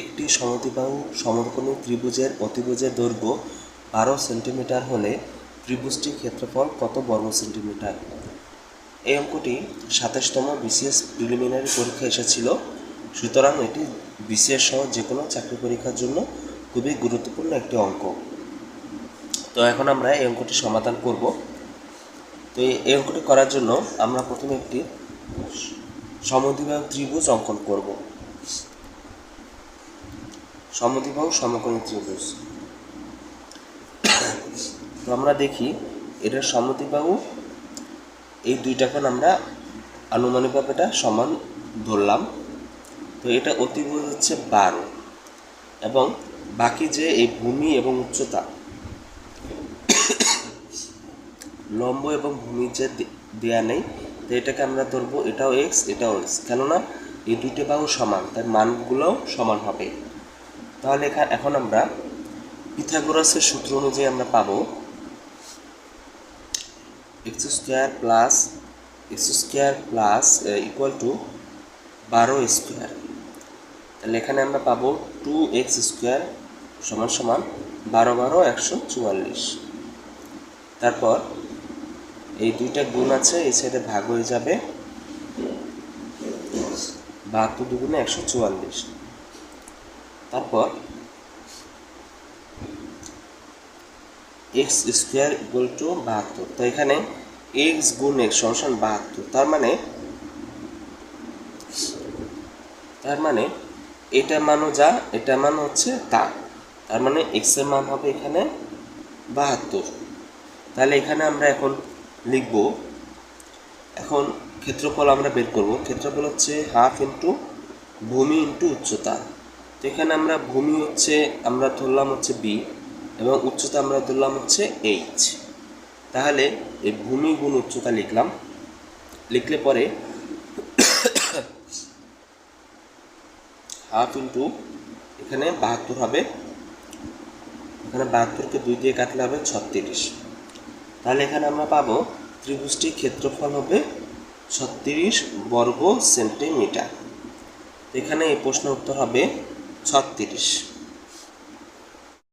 একটি সমদ্বিবাহু সমকোণী ত্রিভুজের অতিভুজের দৈর্ঘ্য বারো সেন্টিমিটার হলে ত্রিভুজটির ক্ষেত্রফল কত বর্গ সেন্টিমিটার? এই অঙ্কটি সাতাশতম বিসিএস প্রিলিমিনারি পরীক্ষা এসেছিল। সুতরাং এটি বিসিএস সহ যে কোনো চাকরি পরীক্ষার জন্য খুবই গুরুত্বপূর্ণ একটি অঙ্ক। তো এখন আমরা এই অঙ্কটি সমাধান করব। তো এই এই অঙ্কটি করার জন্য আমরা প্রথমে একটি সমদ্বিবাহু ত্রিভুজ অঙ্কন করব। সমদ্বিবাহু সমকোণী ত্রিভুজ। তো আমরা দেখি এটার সমদ্বিবাহু, এই দুইটা কোণ আমরা আনুমানিকভাবে এটা সমান ধরলাম। তো এটা অতিভুজ হচ্ছে বারো। এবং বাকি যে এই ভূমি এবং উচ্চতা, লম্ব এবং ভূমির যে দেয়া নেই, তো এটাকে আমরা ধরবো এটাও এক্স এটাও এক্স কেননা এই দুইটা বাহু সমান, তার মানগুলোও সমান হবে। তাহলে এখন আমরা পিথাগোরাসের সূত্র অনুযায়ী আমরা পাবো X square plus X square plus equal to বারো স্কোয়ার। তাহলে এখানে আমরা পাবো টু এক্স স্কোয়ার সমান সমান বারো বারো একশো চুয়াল্লিশ। তারপর এই দুইটা গুণ আছে, এই সাইডে ভাগ হয়ে যাবে বাহাত্তর দুগুণে একশো চুয়াল্লিশ। তারপর এক্স স্কোয়ার ইকুয়াল টু বাহাত্তর। তো এখানে এক্স গুণ এক্স সমান বাহাত্তর। তার মানে তার মানে এটা মানও যা, এটা মান হচ্ছে তা। তার মানে এক্সের মান হবে এখানে বাহাত্তর। তাহলে এখানে আমরা এখন লিখব, এখন ক্ষেত্রফল আমরা বের করব। ক্ষেত্রফল হচ্ছে হাফ ইন্টু ভূমি ইন্টু উচ্চতা। তো এখানে আমরা ভূমি হচ্ছে, আমরা ধরলাম হচ্ছে বি এবং উচ্চতা আমরা ধরলাম হচ্ছে এইচ তাহলে এই ভূমি গুণ উচ্চতা লিখলাম। লিখলে পরে হাফ ইন্টু এখানে বাহাত্তর হবে। এখানে বাহাত্তরকে দুই দিয়ে কাটলে হবে ছত্রিশ। তাহলে এখানে আমরা পাবো ত্রিভুজটির ক্ষেত্রফল হবে ছত্রিশ বর্গ সেন্টিমিটার। এখানে এই প্রশ্নের উত্তর হবে ছত্রিশ